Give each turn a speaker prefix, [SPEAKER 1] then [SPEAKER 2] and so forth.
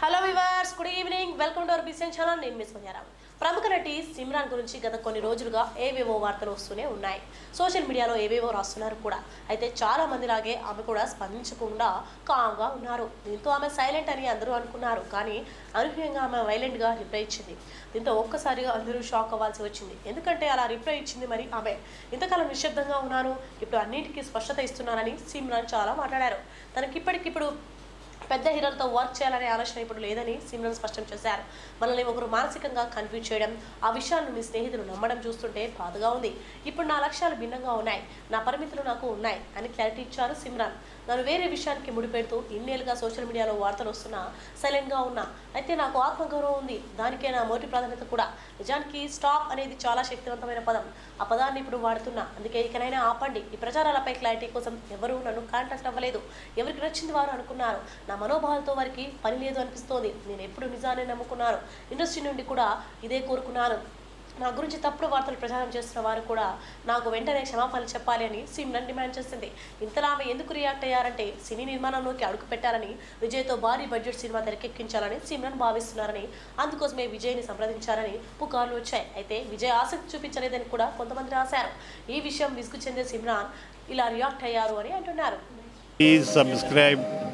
[SPEAKER 1] Hello viewers good evening welcome to our BCN channel నేను miss Sonia Rao ప్రముఖ నటి సిమ్రాన్ గురించి గత కొన్ని రోజులుగా ఏవేవో వార్తలు వస్తూనే ఉన్నాయి. సోషల్ మీడియాలో ఏవేవో రాస్తున్నారు కూడా. అయితే చాలా మంది లాగే ఆమె కూడా స్పందించకుండా కామ్గా ఉన్నారు. దీంతో ఆమె సైలెంట్ అని అందరూ అనుకున్నారు. కానీ అనూహ్యంగా ఆమె వైలెంట్గా రిప్లై ఇచ్చింది. దీంతో ఒక్కసారిగా అందరూ షాక్ అవ్వాల్సి వచ్చింది. ఎందుకంటే అలా రిప్లై ఇచ్చింది మరి ఆమె. ఇంతకాలం నిశ్శబ్దంగా ఉన్నాను ఇప్పుడు అన్నిటికీ స్పష్టత ఇస్తున్నానని సిమ్రాన్ చాలా మాట్లాడారు. తనకిప్పటికిప్పుడు పెద్ద హీరోలతో వర్క్ చేయాలనే ఆలోచన ఇప్పుడు లేదని సిమ్రన్ స్పష్టం చేశారు. మనల్ని ఒకరు మానసికంగా కన్ఫ్యూజ్ చేయడం ఆ విషయాలను మీ స్నేహితులు నమ్మడం చూస్తుంటే బాధగా ఉంది. ఇప్పుడు నా లక్ష్యాలు భిన్నంగా ఉన్నాయి. నా పరిమితులు నాకు ఉన్నాయి అని క్లారిటీ ఇచ్చారు సిమ్రాన్. నన్ను వేరే విషయానికి ముడిపెడుతూ ఇన్నేళ్ళుగా సోషల్ మీడియాలో వార్తలు వస్తున్నా సైలెంట్గా ఉన్నా. అయితే నాకు ఆత్మగౌరవం ఉంది. దానికే నా మొదటి ప్రాధాన్యత కూడా. నిజానికి స్టాప్ అనేది చాలా శక్తివంతమైన పదం. ఆ పదాన్ని ఇప్పుడు వాడుతున్నా. అందుకే ఇకనైనా ఆపండి. ఈ ప్రచారాలపై క్లారిటీ కోసం ఎవరూ నన్ను కాంటాక్ట్ అవ్వలేదు. ఎవరికి నచ్చింది వారు అనుకున్నారు. నా మనోభావాలతో వారికి పని లేదు అనిపిస్తోంది. నేను ఎప్పుడు నిజాన్ని నమ్ముకున్నాను. ఇండస్ట్రీ నుండి కూడా ఇదే కోరుకున్నాను. నా గురించి తప్పుడు వార్తలు ప్రచారం చేస్తున్న వారు కూడా నాకు వెంటనే క్షమాపణలు చెప్పాలి అని సిమ్రన్ డిమాండ్ చేసింది. ఇంతలా ఆమె ఎందుకు రియాక్ట్ అయ్యారంటే సినీ నిర్మాణంలోకి అడుగు పెట్టాలని విజయ్తో భారీ బడ్జెట్ సినిమా తెరకెక్కించాలని సిమ్రన్ భావిస్తున్నారని అందుకోసమే విజయ్ని సంప్రదించారని పుకార్లు వచ్చాయి. అయితే విజయ్ ఆసక్తి చూపించలేదని కూడా కొంతమంది రాశారు. ఈ విషయం విసుగు చెందే సిమ్రాన్ ఇలా రియాక్ట్ అయ్యారు అని అంటున్నారు.